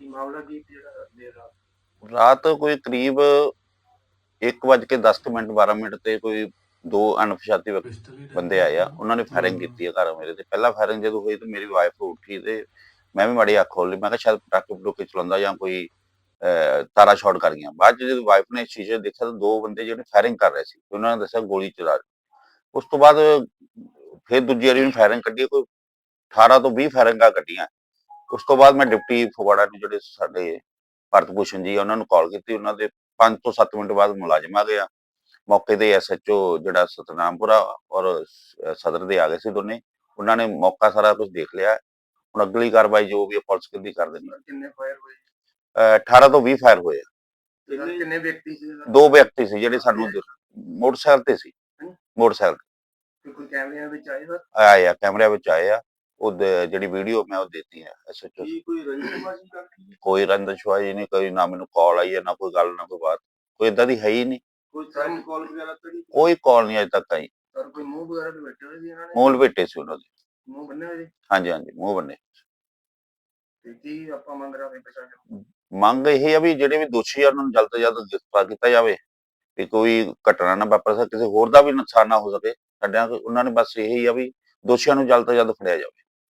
ਕੀ ਮਾਮਲਾ ਸੀ ਜਿਹੜਾ ਦੇਰ ਰਾਤ? ਰਾਤ ਕੋਈ ਕਰੀਬ 1:10 ਮਿੰਟ 12 ਮਿੰਟ ਤੇ ਕੋਈ ਦੋ ਅਣਪਛਾਤੇ ਬੰਦੇ ਆਏ ਆ। ਉਹਨਾਂ ਨੇ ਫਾਇਰਿੰਗ ਕੀਤੀ ਆ ਘਰ ਮੇਰੇ ਤੇ। ਪਹਿਲਾਂ ਫਾਇਰਿੰਗ ਜਦੋਂ ਹੋਈ ਤੇ ਮੇਰੀ ਵਾਈਫ ਉੱਠੀ ਤੇ ਮੈਂ ਵੀ ਮਾੜੀ ਅੱਖ ਖੋਲ ਲਈ। ਮੈਂ ਕਿਹਾ ਸ਼ਾਇਦ ਪਟਾਕੇ ਪਟੂਕੇ ਚਲਾਉਂਦਾ ਜਾਂ ਕੋਈ ਅਹ, ਤਾਰਾ ਸ਼ਾਟ ਕਰ ਗਿਆ ਬਾਅਦ 'ਚ ਜਦੋਂ ਵਾਈਫ ਨੇ ਸ਼ੀਸ਼ੇ 'ਚ ਦੇਖਿਆ ਤਾਂ ਦੋ ਬੰਦੇ ਜਿਹੜੇ ਫਾਇਰਿੰਗ ਕਰ ਰਹੇ ਸੀ। ਉਹਨਾਂ ਨੇ ਦੱਸਿਆ ਗੋਲੀ ਚਲਾ ਉਸ ਤੋਂ ਬਾਅਦ ਫਿਰ ਦੂਜੀ ਵਾਰੀ ਉਹਨੇ ਫਾਇਰਿੰਗ ਕੱਢੀ। ਕੋਈ 18 ਤੋਂ 20 ਫਾਇਰਿੰਗਾਂ ਕੱਢੀਆਂ। ਉਸ ਤੋਂ ਬਾਅਦ ਮੈਂ ਡਿਪਟੀ ਫਗਵਾੜਾ ਨੂੰ ਜਿਹੜੇ ਸਾਡੇ ਭਰਤ ਭੂਸ਼ਣ ਜੀ ਉਹਨਾਂ ਨੂੰ ਕਾਲ ਕੀਤੀ। ਉਹਨਾਂ ਦੇ 5 ਤੋਂ 7 ਮਿੰਟ ਬਾਅਦ ਮੁਲਾਜ਼ਮ ਆ ਗਿਆ। ਮੌਕੇ ਤੇ ਐਸਐਚਓ ਜਿਹੜਾ ਸਤਨਾਮਪੁਰਾ ਔਰ ਸਦਰ ਦੇ ਆ ਗਏ ਸੀ ਦੋਨੇ। ਉਹਨਾਂ ਨੇ ਮੌਕਾ ਸਾਰਾ ਕੁਝ ਦੇਖ ਲਿਆ। ਹੁਣ ਅਗਲੀ ਕਾਰਵਾਈ ਜੋ ਵੀ ਪੁਲਿਸ ਕਿੰਦੀ ਕਰ ਦੇਣੀ। ਕਿੰਨੇ ਫਾਇਰ ਹੋਏ? ਅਹ 18 ਤੋਂ 20 ਫਾਇਰ ਹੋਏ ਕਿੰਨੇ ਵਿਅਕਤੀ ਸੀ ਦੋ ਵਿਅਕਤੀ ਸੀ ਜਿਹੜੇ ਸਾਨੂੰ ਮੋਟਰਸਾਈਕਲ ਤੇ ਸੀ। ਮੋਟਰਸਾਈਕਲ ਕੋਈ ਕੈਮਰਿਆਂ ਵਿੱਚ ਆਏ ਸਰ? ਤੇ ਆਏ ਆ ਕੈਮਰਿਆਂ ਵਿੱਚ ਆਏ ਆ। ਉਹ ਦ- ਜਿਹੜੀ ਵੀਡੀਓ ਮੈਂ ਉਹ ਦਿੱਤੀ ਹੈ ਐਸਐਚਓ ਕੀ ਕੋਈ ਰੰਜਿਸ਼ਬਾਜੀ ਕਰਦੀ ਕੋਈ ਰੰਦਸ਼ਵਾਜੀ ਨਹੀਂ ਕੋਈ ਨਾ ਮੈਨੂੰ ਕਾਲ ਆਈ ਹੈ ਨਾ ਕੋਈ ਗੱਲ ਨਾ ਕੋਈ ਬਾਤ ਕੋਈ ਇਦਾਂ ਦੀ ਹੈ ਹੀ ਨਹੀਂ। ਕੋਈ ਸਰ ਕਾਲ ਵਗੈਰਾ ਤਾਂ ਨਹੀਂ? ਕੋਈ ਕਾਲ ਨਹੀਂ ਅਜੇ ਤੱਕ ਆਈ। ਸਰ ਕੋਈ ਮੂੰਹ ਵਗੈਰਾ ਤੇ ਬੈਠੇ ਹੋਏ ਸੀ ਇਹਨਾਂ ਨੇ? ਮੂਲ ਬੇਟੇ ਸੀ ਉਹਨਾਂ ਦੇ। ਮੂੰਹ ਬੰਨੇ ਹੋਏ ਸੀ? ਹਾਂਜੀ ਹਾਂਜੀ ਮੂੰਹ ਬੰਨੇ। ਤੇ ਕੀ ਆਪਾਂ ਮੰਗ ਰਹੇ ਹਾਂ ਪ੍ਰਸ਼ਾਸਨ ਮੰਗ ਇਹ ਆ ਵੀ ਜਿਹੜੇ ਵੀ ਦੋਸ਼ੀ ਆ ਉਹਨਾਂ ਨੂੰ ਜਲਦ ਤੋਂ ਜਲਦ ਗ੍ਰਿਫਤਾਰ ਕੀਤਾ ਜਾਵੇ। ਕਿ ਕੋਈ ਘਟਨਾ ਨਾ ਵਾਪਰ ਸਕੇ ਕਿਸੇ ਹੋਰ ਦਾ ਵੀ ਨੁਕਸਾਨ ਨਾ ਹੋ ਸਕੇ। ਸਾਡਿਆਂ ਉਹਨਾਂ ਨੇ ਬਸ ਇਹ ਹੀ ਆ ਵੀ ਦੋਸ਼ੀਆਂ ਨੂੰ ਜਲਦ ਤੋਂ ਜਲਦ ਫੜਿਆ ਜਾਵੇ।